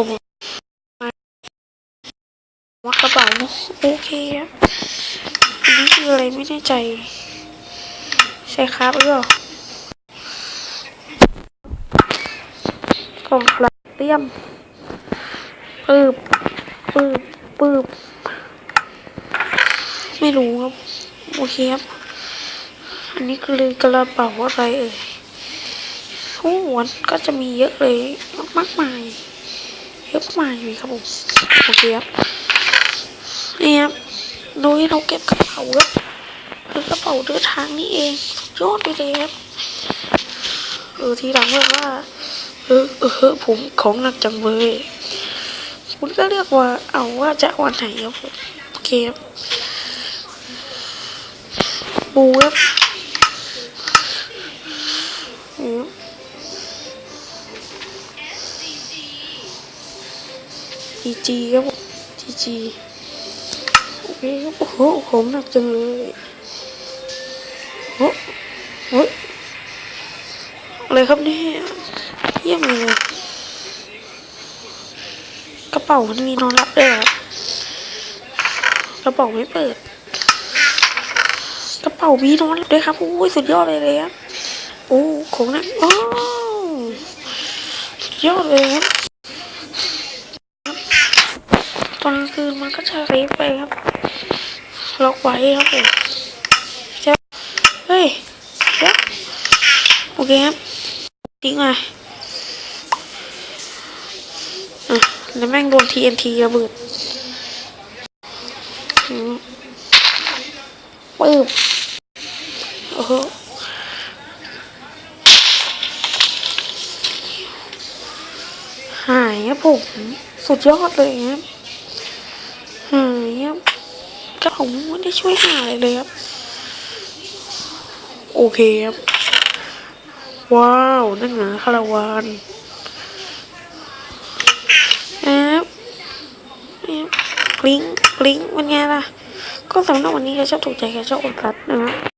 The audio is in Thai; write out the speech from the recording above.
ผมมาว่ากระเป๋าโอเคครับอันนี้คืออะไรไม่แน่ใจ ใช่ครับหรือเปล่ากล่องพลเตียมปืบปืบปืบไม่รู้ครับ โอเคครับ อันนี้คือกระเป๋าอะไรเอ่ยโอ้วันก็จะมีเยอะเลยมากมาย เยอะมากเลยครับผมโอเคครับนี่ครับโดยเราเก็บกระเป๋าครับคือกระเป๋าเดินทางนี่เองยอดไปเลยครับเออทีหลังแบบว่าเออเออเออผมของหนักจังเลยคุณก็เลือกว่าเอาว่าจะวันไหนครับผมโอเคครับบูครับ จีจีครับผมจีจีโอเคครับโอ้โหของหนักจังเลยโอ้โหอะไรครับเนี่ยเยี่ยมเลยกระเป๋ามันมีนอนรับด้วยครับกระเป๋าไม่เปิด กระเป๋ามีนอนรับด้วยครับโอ้ยสุดยอดเลยเลยครับโอ้ของหนักโอ้สุดยอดเลยครับ ตอนกลางคืนมันก็จะเซฟไปครับล็อกไว้ครับผมเจ้าเฮ้ยเดี๋ยวโอเคครับทิ้งมาอะแล้วแม่งโดน TNT ระเบิดอืมปึ๊บโอ้โหหายครับผม สุดยอดเลยครับ หายครับก็ผมไม่ได้ช่วยหาอะไรเลยครับ โอเคครับ ว้าว นั่นไงคาราวานแอบแอบลิงลิงเป็นไงล่ะ ก็สำหรับวันนี้ก็ชอบถูกใจก็ชอบกดไลค์นะครับ